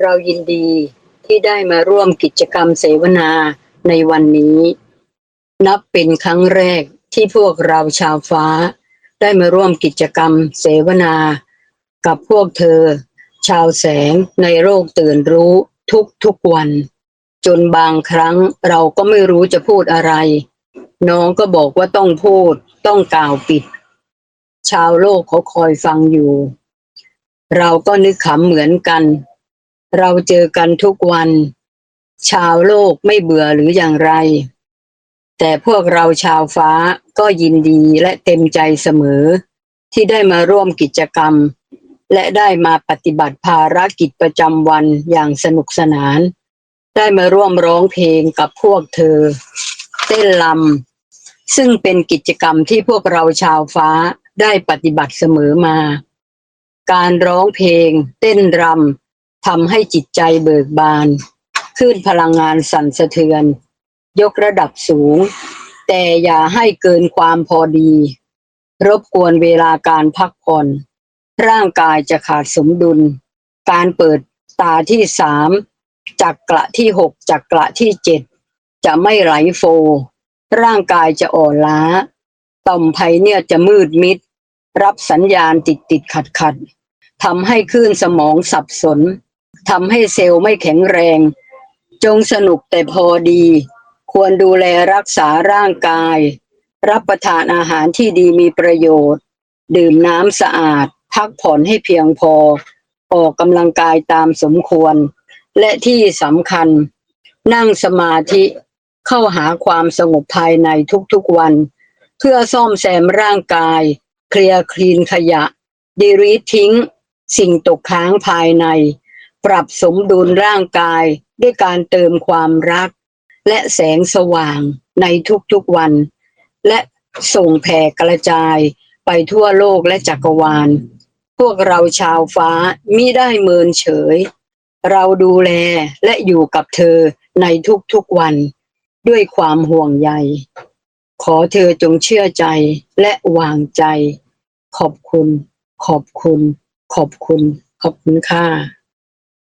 เรายินดีที่ได้มาร่วมกิจกรรมเสวนาในวันนี้ นับเป็นครั้งแรกที่พวกเราชาวฟ้า ได้มาร่วมกิจกรรมเสวนา กับพวกเธอ ชาวแสงในโลกตื่นรู้ทุกทุกวัน จนบางครั้งเราก็ไม่รู้จะพูดอะไร น้องก็บอกว่าต้องพูดต้องกล่าวปิด ชาวโลกเขาคอยฟังอยู่ เราก็นึกขำเหมือนกัน เราเจอกันทุกวัน ชาวโลกไม่เบื่อหรืออย่างไร แต่พวกเราชาวฟ้าก็ยินดีและเต็มใจเสมอ ที่ได้มาร่วมกิจกรรม และได้มาปฏิบัติภารกิจประจำวันอย่างสนุกสนาน ได้มาร่วมร้องเพลงกับพวกเธอ เต้นลำซึ่งเป็นกิจกรรมที่พวกเราชาวฟ้าได้ปฏิบัติเสมอมา การร้องเพลง เต้นรำ ทำให้จิตใจเบิกบานคลื่นพลังงานสั่นสะเทือน ยกระดับสูง แต่อย่าให้เกินความพอดี รบกวนเวลาการพักผ่อน ร่างกายจะขาดสมดุล การเปิดตาที่สามจักระที่หกจักระที่เจ็ดจะไม่ไหลโฟ ร่างกายจะอ่อนล้า ต่อมไพเนี่ยจะมืดมิด รับสัญญาณติดติดขัดขัดทำให้คลื่นสมองสับสน ทำให้เซลล์ไม่แข็งแรง จงสนุกแต่พอดี ควรดูแลรักษาร่างกาย รับประทานอาหารที่ดีมีประโยชน์ ดื่มน้ำสะอาด พักผ่อนให้เพียงพอ ออกกำลังกายตามสมควร และที่สำคัญ นั่งสมาธิเข้าหาความสงบภายในทุกๆวัน เพื่อซ่อมแซมร่างกาย เคลียร์คลีนขยะดีรีทิ้ง สิ่งตกค้างภายใน ปรับสมดุลร่างกายด้วยการเติมความรัก และแสงสว่างในทุกๆวัน และส่งแผ่กระจายไปทั่วโลกและจักรวาล พวกเราชาวฟ้ามิได้เมินเฉย เราดูแลและอยู่กับเธอในทุกๆวัน ด้วยความห่วงใย ขอเธอจงเชื่อใจและวางใจ ขอบคุณ ขอบคุณ ขอบคุณ ขอบคุณค่ะ